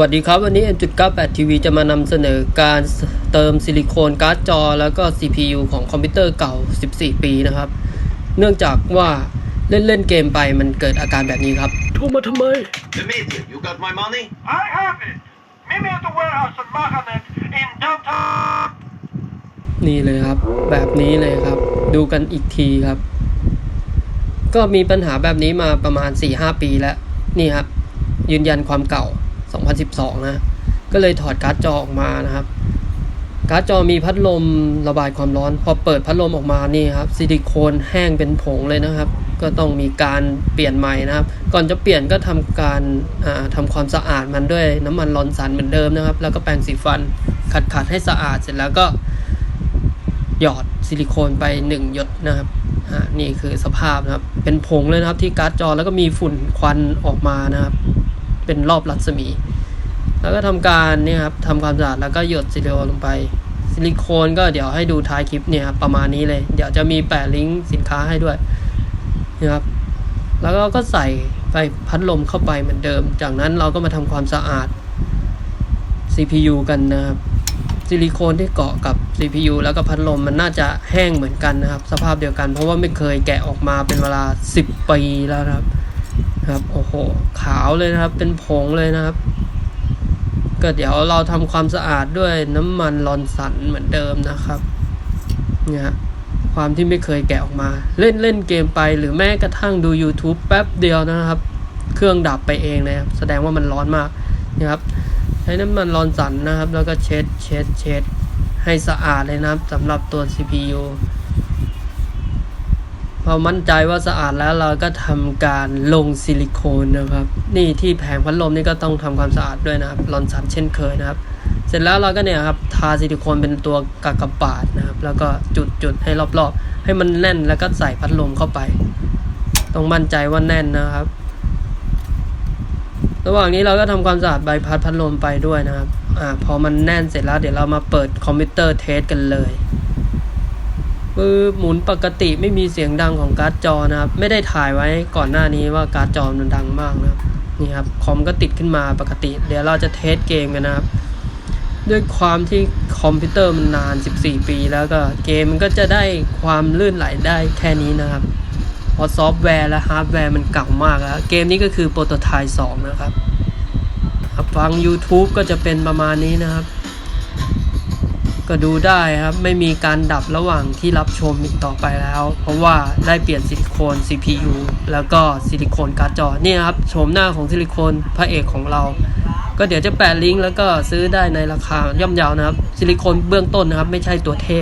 วัสดีครับ วันนี้ M.98 TV จะมานำเสนอการเติมซิลิโคนการ์ดจอ แล้วก็ CPU ของคอมพิวเตอร์เก่า 14 ปีนะครับ เนื่องจากว่าเล่นเล่นๆเกมไปมันเกิดอาการแบบนี้ครับโทรมาทำไม Dimitri, you got my money? I have it. Meet me at the warehouse in Mahanet in downtown. นี่เลยครับ แบบนี้เลยครับ ดูกันอีกทีครับ ก็มีปัญหาแบบนี้มาประมาณ 4-5 ปีแล้ว นี่ครับยืนยันความเก่า 2012 นะ ก็เลยถอดการ์ดจอออกมานะครับ การ์ดจอมีพัดลมระบายความร้อน พอเปิดพัดลมออกมานี่ครับซิลิโคนแห้งเป็นผงเลยนะครับ ก็ต้องมีการเปลี่ยนใหม่นะครับ ก่อนจะเปลี่ยนก็ทำการาทำความสะอาดมันด้วยน้ำมันลอนสันเหมือนเดิมนะครับ แล้วก็แปรงสีฟันขัดขัดๆให้สะอาดเสร็จแล้วก็หยอดซิลิโคนไปหนึ่งหยดนะครับนี่คือสภาพนะครับ เป็นผงเลยนะครับที่การ์ดจอแล้วก็มีฝุ่นควันออกมานะครับ เป็นรอบรัศมี แล้วก็ทำการเนี่ยครับทำความสะอาดแล้วก็หยดซิลิโคนลงไป ซิลิโคนก็เดี๋ยวให้ดูท้ายคลิปเนี่ยครับประมาณนี้เลย เดี๋ยวจะมีแปะลิงก์สินค้าให้ด้วยนะครับ แล้วก็ก็ใส่ไฟพัดลมเข้าไปเหมือนเดิม จากนั้นเราก็มาทำความสะอาด CPU กันนะครับซิลิโคนที่เกาะกับ CPU แล้วก็พัดลมมันน่าจะแห้งเหมือนกันนะครับ สภาพเดียวกันเพราะว่าไม่เคยแกะออกมาเป็นเวลา 10 ปีแล้วครับครับโอาวเลยนะครับ เป็นผงเลยนะครับ ก็เดี๋ยวเราทำความสะอาดด้วยน้ำมันลอนสันเหมือนเดิมนะครับ เนี่ยความที่ไม่เคยแกะออกมา เล่นเล่นเกมไปหรือแม้กระทั่งดู YouTube แป๊บเดียวนะครับ เครื่องดับไปเองนะครับแสดงว่ามันร้อนมากนะครับใช้น้ำมันรอนสันนะครับ แล้วก็เช็ดเช็ดเช็ดให้สะอาดเลยนะครับสำหรับตัว CPU พอมั่นใจว่าสะอาดแล้วเราก็ทำการลงซิลิโคนนะครับ นี่ที่แผงพัดลมนี่ก็ต้องทำความสะอาดด้วยนะครับรอนสันเช่นเคยนะครับ เสร็จแล้วเราก็เนี่ยครับทาซิลิโคนเป็นตัวกากบาทนะครับ แล้วก็จุดจุดให้รอบๆ ให้มันแน่นแล้วก็ใส่พัดลมเข้าไป ต้องมั่นใจว่าแน่นนะครับ ระหว่างนี้เราก็ทำความสะอาดใบพัดพัดลมไปด้วยนะครับอ่าพอมันแน่นเสร็จแล้วเดี๋ยวเรามาเปิดคอมพิวเตอร์เทสกันเลย ปือหมุนปกติไม่มีเสียงดังของการ์ดจอนะครับ ไม่ได้ถ่ายไว้ก่อนหน้านี้ว่าการ์ดจอมันดังมากนะครับนี่ครับคอมก็ติดขึ้นมาปกติ เดี๋ยวเราจะเทสเกมกันนะครับ ด้วยความที่คอมพิวเตอร์มันนาน 14 ปีแล้วก็เกมมันก็จะได้ความลื่นไหลได้แค่นี้นะครับพราะซอฟต์แวร์และฮาร์ดแวร์มันเก่ามากแล้วเกมนี้ก็คือ Prototype 2นะครับครับฟัง YouTube ก็จะเป็นประมาณนี้นะครับ ก็ดูได้ครับไม่มีการดับระหว่างที่รับชมอีกต่อไปแล้ว เพราะว่าได้เปลี่ยนซิลิโคน CPU แล้วก็ซิลิโคนการ์ดจอเนี่ยครับโฉมหน้าของซิลิโคนพระเอกของเรา ก็เดี๋ยวจะแปะลิงก์แล้วก็ซื้อได้ในราคาย่อมเยาวนะครับ ซิลิโคนเบื้องต้นนะครับ ไม่ใช่ตัวเทพ